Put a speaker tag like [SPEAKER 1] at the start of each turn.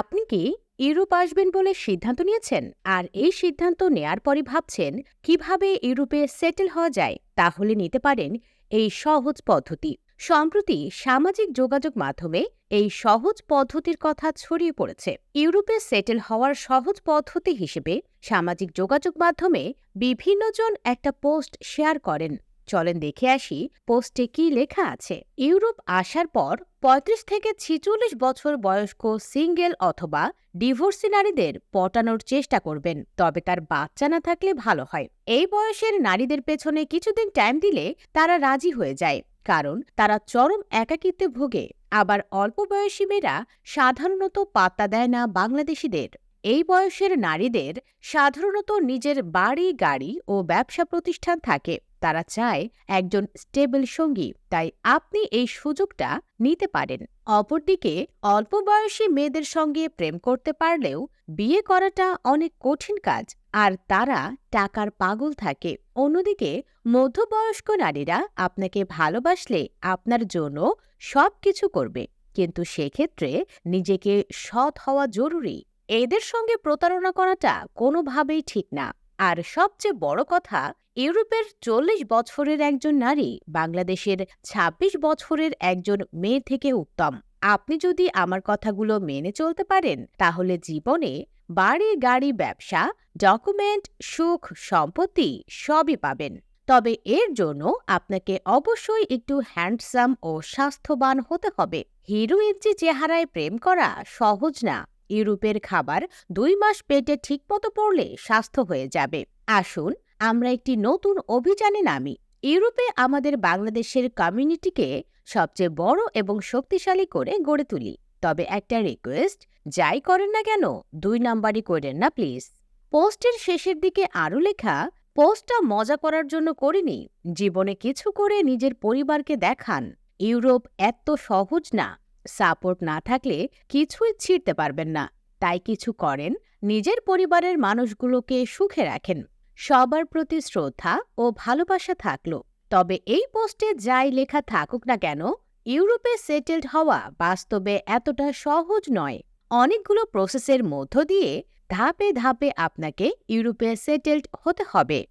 [SPEAKER 1] আপনি কি ইউরোপ আসবেন বলে সিদ্ধান্ত নিয়েছেন? আর এই সিদ্ধান্ত নেয়ার পরই ভাবছেন কীভাবে ইউরোপে সেটেল হওয়া যায়? তাহলে নিতে পারেন এই সহজ পদ্ধতি। সম্প্রতি সামাজিক যোগাযোগ মাধ্যমে এই সহজ পদ্ধতির কথা ছড়িয়ে পড়েছে। ইউরোপে সেটেল হওয়ার সহজ পদ্ধতি হিসেবে সামাজিক যোগাযোগ মাধ্যমে বিভিন্নজন একটা পোস্ট শেয়ার করেন। চলেন দেখে আসি পোস্টে কি লেখা আছে। ইউরোপ আসার পর ৩৫ থেকে ছিচল্লিশ বছর বয়স্ক সিঙ্গেল অথবা ডিভোর্সি নারীদের পটানোর চেষ্টা করবেন, তবে তার বাচ্চা না থাকলে ভালো হয়। এই বয়সের নারীদের পেছনে কিছুদিন টাইম দিলে তারা রাজি হয়ে যায়, কারণ তারা চরম একাকিত্বে ভোগে। আবার অল্প বয়সী মেয়েরা সাধারণত পাত্তা দেয় না বাংলাদেশিদের। এই বয়সের নারীদের সাধারণত নিজের বাড়ি, গাড়ি ও ব্যবসা প্রতিষ্ঠান থাকে। তারা চায় একজন স্টেবল সঙ্গী, তাই আপনি এই সুযোগটা নিতে পারেন। অপরদিকে, অল্প বয়সী মেয়েদের সঙ্গে প্রেম করতে পারলেও বিয়ে করাটা অনেক কঠিন কাজ, আর তারা টাকার পাগল থাকে। অন্যদিকে, মধ্যবয়স্ক নারীরা আপনাকে ভালোবাসলে আপনার জন্য সব কিছু করবে, কিন্তু সেক্ষেত্রে নিজেকে সৎ হওয়া জরুরি। এদের সঙ্গে প্রতারণা করাটা কোনোভাবেই ঠিক না। আর সবচেয়ে বড় কথা, ইউরোপের চল্লিশ বছরের একজন নারী বাংলাদেশের ২৬ বছরের একজন মেয়ে থেকে উত্তম। আপনি যদি আমার কথাগুলো মেনে চলতে পারেন, তাহলে জীবনে বাড়ি, গাড়ি, ব্যবসা, ডকুমেন্ট, সুখ, সম্পত্তি সবই পাবেন। তবে এর জন্য আপনাকে অবশ্যই একটু হ্যান্ডসাম ও স্বাস্থ্যবান হতে হবে। হিরোইন যে চেহারায় প্রেম করা সহজ না। ইউরোপের খাবার দুই মাস পেটে ঠিকমতো পড়লে স্বাস্থ্য হয়ে যাবে। আসুন, আমরা একটি নতুন অভিযানে নামি। ইউরোপে আমাদের বাংলাদেশের কমিউনিটিকে সবচেয়ে বড় এবং শক্তিশালী করে গড়ে তুলি। তবে একটা রিকোয়েস্ট, যাই করেন না কেন, দুই নাম্বারই করেন না, প্লিজ। পোস্টের শেষের দিকে আরও লেখা, পোস্টটা মজা করার জন্য করিনি, জীবনে কিছু করে নিজের পরিবারকে দেখান। ইউরোপ এত সহজ না। সাপোর্ট না থাকলে কিছুই ছিঁড়তে পারবেন না। তাই কিছু করেন, নিজের পরিবারের মানুষগুলোকে সুখে রাখেন। সবার প্রতি শ্রদ্ধা ও ভালোবাসা থাকল। তবে এই পোস্টে যাই লেখা থাকুক না কেন, ইউরোপে সেটেলড হওয়া বাস্তবে এতটা সহজ নয়। অনেকগুলো প্রসেসের মধ্য দিয়ে ধাপে ধাপে আপনাকে ইউরোপে সেটেলড হতে হবে।